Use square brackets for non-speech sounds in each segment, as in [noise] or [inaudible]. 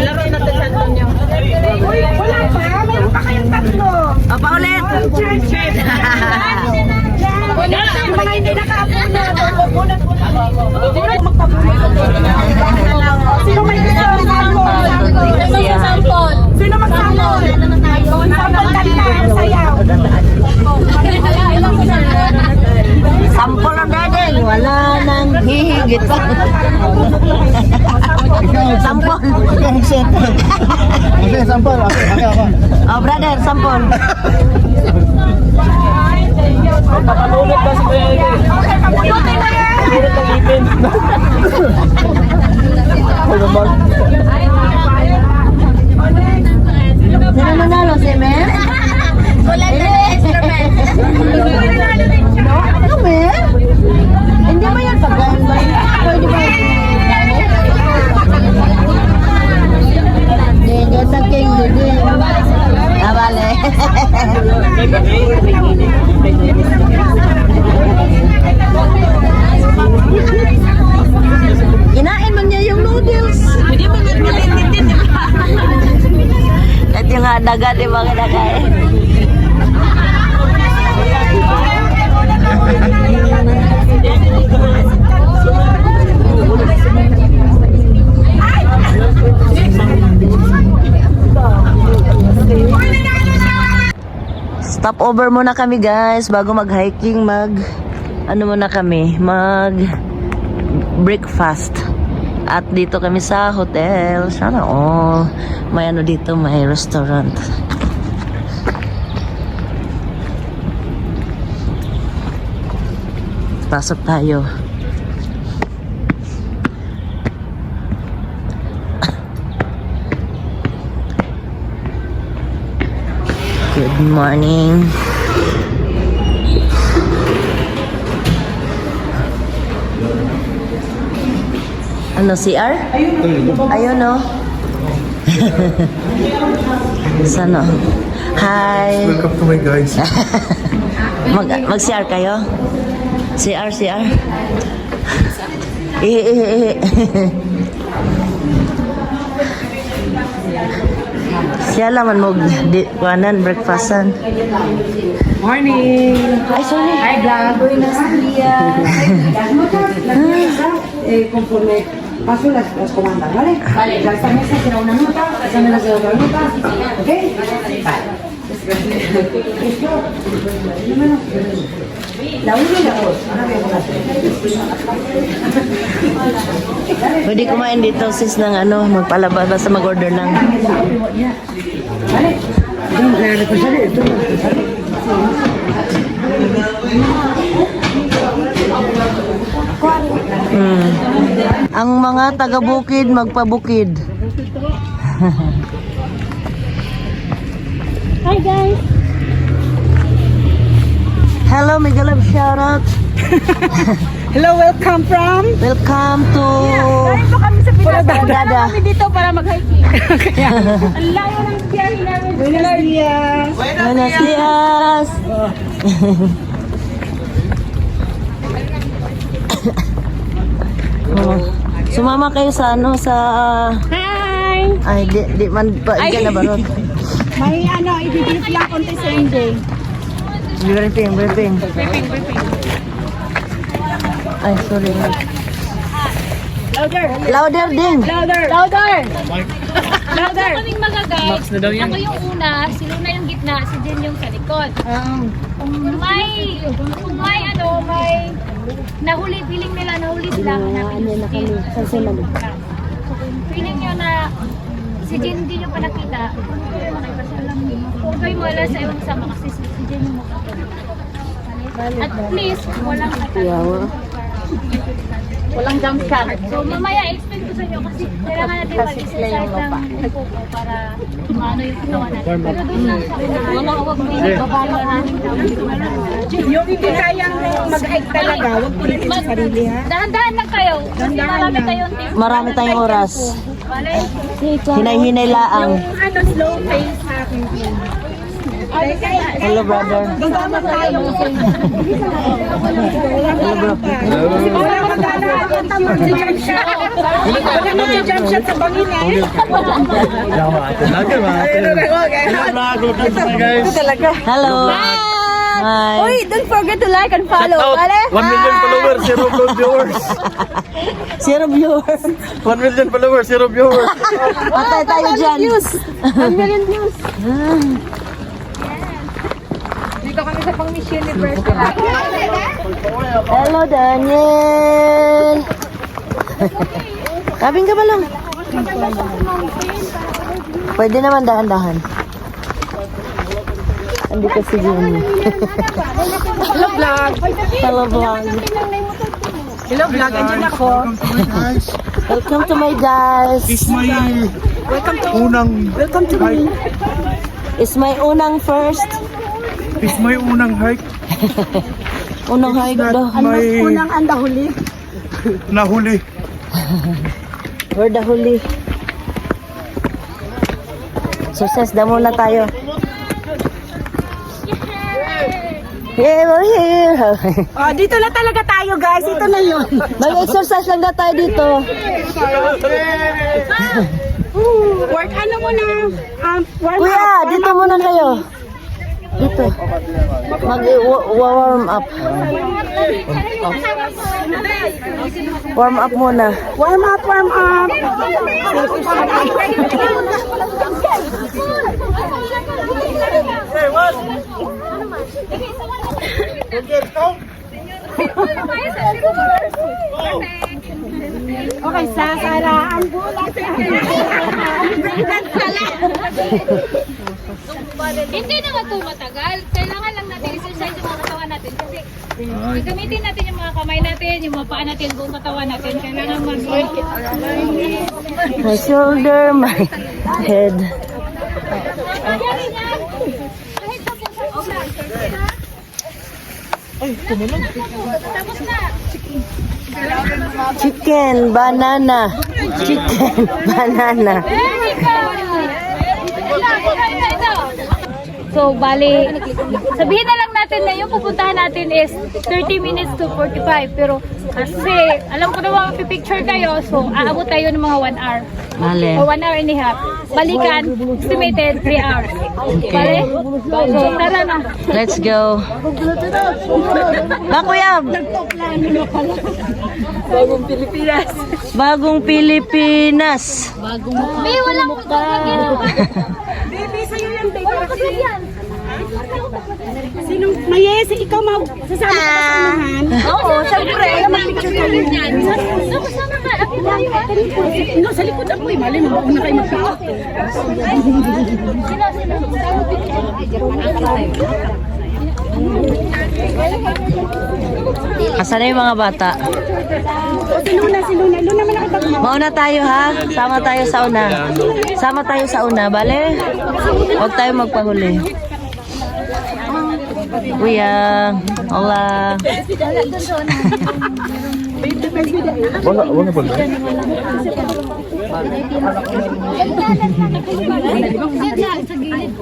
Laruin natin sa inyo. Wala pa, meron pa kayong tatlo. O, paulit. Mga hindi nakapuna. Sino magpapuna? Sino may gusto ng sample? Sino mag-sample? Sample kanta, sayaw. Sampol ang dadeng. Wala nang hihigit pa. [laughs] Sampol. [laughs] Okay, sampol. Okay, okay, ako. O, brother, sampol. Papalulit ba si Kuya? Okay, papunutin mo yan. Papalulit ang ipin. Ano ba? Sino nanalo, si Mel? Wala na instrument. Ano, Mel? Hindi ba yan pagkain ba? Pwede ba? Dede sa king, dede. Ah, vale. Kinain mo niya yung noodles. Hindi mo niya nilitin, di ba? At yung ba kinakain? Stop over muna kami guys bago mag-hiking mag ano muna kami mag breakfast at dito kami sa hotel. Sana all. May ano dito may restaurant. Pasok tayo. Good morning. Ano, CR? Ayun, no? [laughs] Sana? Hi. Welcome to my guys. [laughs] Mag, mag-CR kayo? CR, CR? [laughs] Siya lang man mo di kuanan breakfastan. Morning! Ay sorry. Hi, vlog! Buenos días! eh, conforme paso las, las comandas, ¿vale? Vale. Ya esta mesa será una nota, esa me la quedo otra nota, ¿ok? Vale. Esto, número, la 1 y la 2. Ahora voy a poner. Pwede kumain dito sis ng ano, magpalabas basta mag-order lang. ¿Vale? La responsable de todo. Ang mga taga-bukid magpabukid. Hi guys. Hello, Migalab shoutout. [laughs] Hello, welcome from? Welcome to Galing po kami sa Pinas. Purada. Dala kami dito para mag-hiking. [laughs] Ang layo ng biyahe namin. Buenos dias. Buenos dias. oh. [laughs] Sumama kayo sa ano sa Hi! ay di, di man pa Ay. di na barot. May ano, ibibigit lang konti sa hindi. Briefing, briefing. Ay, sorry. Louder! Louder ding. Louder! Louder! [laughs] Louder! kaming mga guys. Max na daw yan. Ako yung una, si Luna yung gitna, si Jen yung sa likod. Kung may, kung may ano, may nahuli, feeling nila nahuli sila, hanapin yung si Jen. So kung feeling nyo na si Jen hindi nyo pa nakita, kung kayo wala sa ibang sama kasi si si Jen yung mukha. At least, walang attack. Walang jump cut. So mamaya explain ko sa inyo kasi kailangan natin mag-exercise ng kuko para maano yung katawan natin. Pero doon lang sa wala huwag mo ibabalo namin Yung hindi kayang mag-hike talaga, huwag pilitin sa sarili ha. Dahan-dahan lang kayo. Kasi marami tayong team. Marami tayong oras. Hinay-hinay laang. Yung ano, slow pace sa akin. Hello, brother. Hello, bro. Jump shot sa bangin eh. Hello. Hi. Uy, don't forget to like and follow. Vale? 1 [laughs] million followers, zero viewers. Zero viewers. 1 million followers, zero viewers. Patay tayo dyan. One million views. Dito kami sa pang Miss Universe. Hello, Daniel. [laughs] Kabing ka ba lang? Pwede naman dahan-dahan. Andito si Jimmy. Hello vlog. Hello, vlog. Hello vlog, andyan ako. guys, Welcome to my guys. it's my unang Welcome to me. It's my unang first. It's my unang hike [laughs] Unang hike daw. my Unang andahuli. [laughs] nahuli. [laughs] We're the huli. Success daw muna tayo. Yeah, we're here. Oh, dito na talaga tayo guys. Ito na yun. Mag-exercise lang daw tayo dito. Work ano mo na? Um, warm Kuya, up. dito muna kayo. Dito. Mag-warm up. Warm up muna. Warm up, warm up. Okay, sasara ang bulat. [laughs] Hindi naman ito matagal. Kailangan lang natin exercise yung mga katawan natin kasi gamitin natin yung mga kamay natin, yung mga paa natin, buong katawan natin. Kailangan mag-work. My shoulder, my head. Tapos na. Chicken, banana. Chicken, [laughs] banana. Very good. So, bali, sabihin na lang natin na yung pupuntahan natin is 30 minutes to 45. Pero kasi, alam ko naman pipicture kayo, so aabot tayo ng mga 1 hour. Mali. O 1 hour and a half. Balikan, estimated 3 hours. Bale? So, tara na. Let's go. Ba, kuya? Bagong Pilipinas. Bagong Pilipinas. May walang ginawa. Baby, sa'yo yan, baby. Walang kasi yan. Sinong, Mayes, ikaw ma, sasama ka ba sa unahan? Oo, syempre. Mag-picture ka rin yan. Kasama ka. No, sa likod ako eh. Mali, mag-una kayo mag-picture. Sino, sino? Asan na yung mga bata? O, si Luna, si Luna. Luna, man ako Mauna tayo ha. Sama tayo sa una. Sama tayo sa una, bale? Huwag tayo magpahuli. Kuya, hola. Wala, wala ba?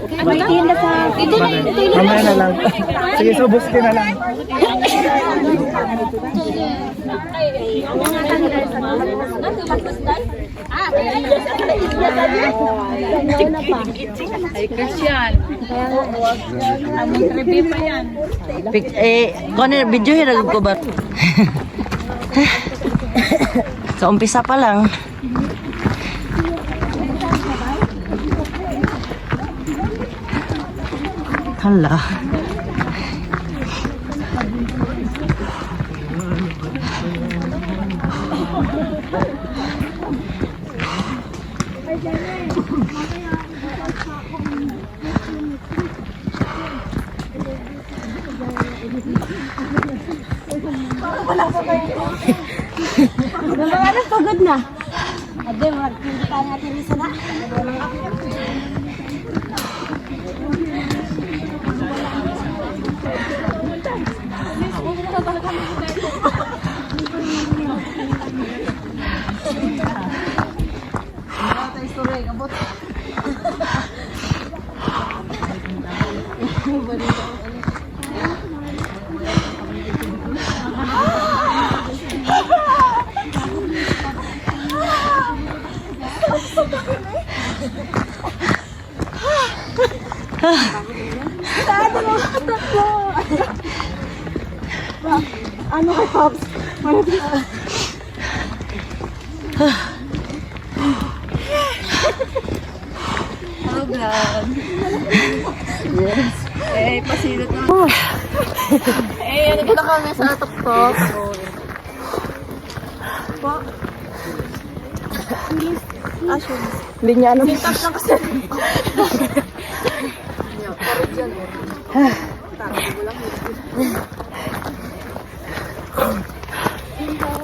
Ito na yung ito Mamaya na lang. Sige, subos ka na lang. Pik eh, kone video hirag ko ba? Sa umpisa pa lang. Hala. Hindi, wag hindi kaya tinisan. Pops? Eh, pasilot na. eh, ano na kami sa tuktok. Po. Asyon. Linya ano? Sintap lang kasi.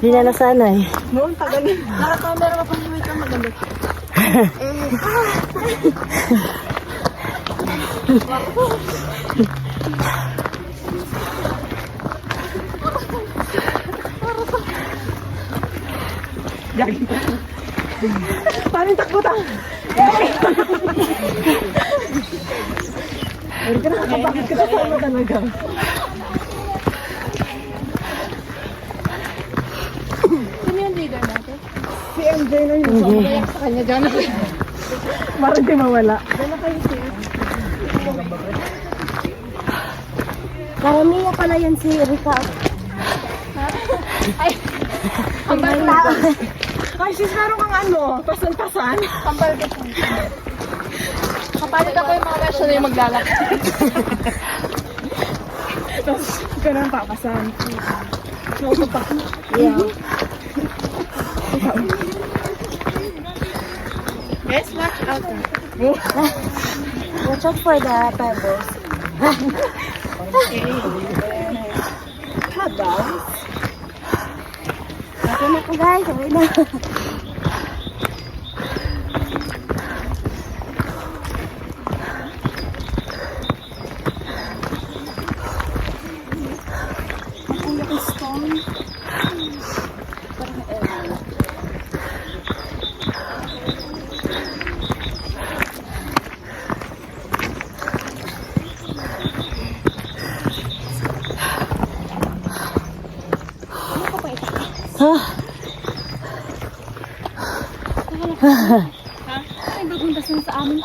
Hindi na nasanay. Noon, tagal. Nakakamera ka pa ni Wait maganda. Paano yung takbo tayo? Ay, ka nakakabakit ka na sama talaga. Sino yung leader natin? MJ na yun. So, kaya sa kanya dyan. [laughs] Marang di mawala. Dyan na kayo siya. Karamihan pala yan si Rika. [laughs] Ay, ang tao. [laughs] Ay, sis, meron kang ano, pasan-pasan. Kambal ka po. Kapalit ako yung mga version na yung maglalakad. Tapos, ikaw na ang papasan. Yeah. Yes, watch out. Watch out for the pebbles. Okay na po guys, na. Ay, bagong dasan sa amin.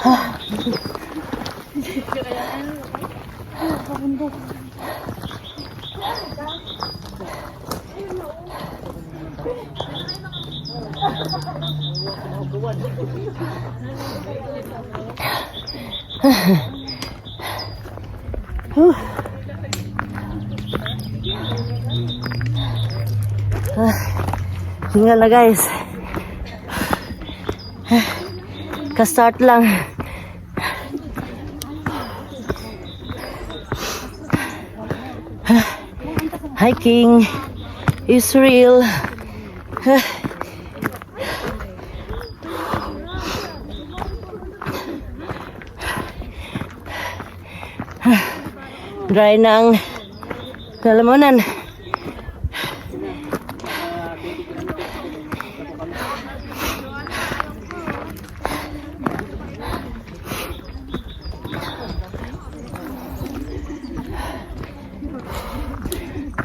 Hinga na guys. Ka-start lang. Hiking is real. Dry ng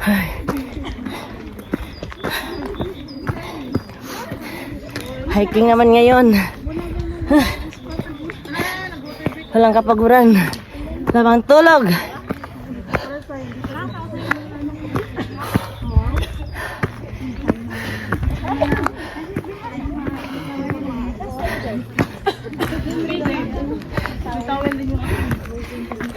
Ay. Hiking naman ngayon. Walang kapaguran. Lamang tulog. Tawel din yung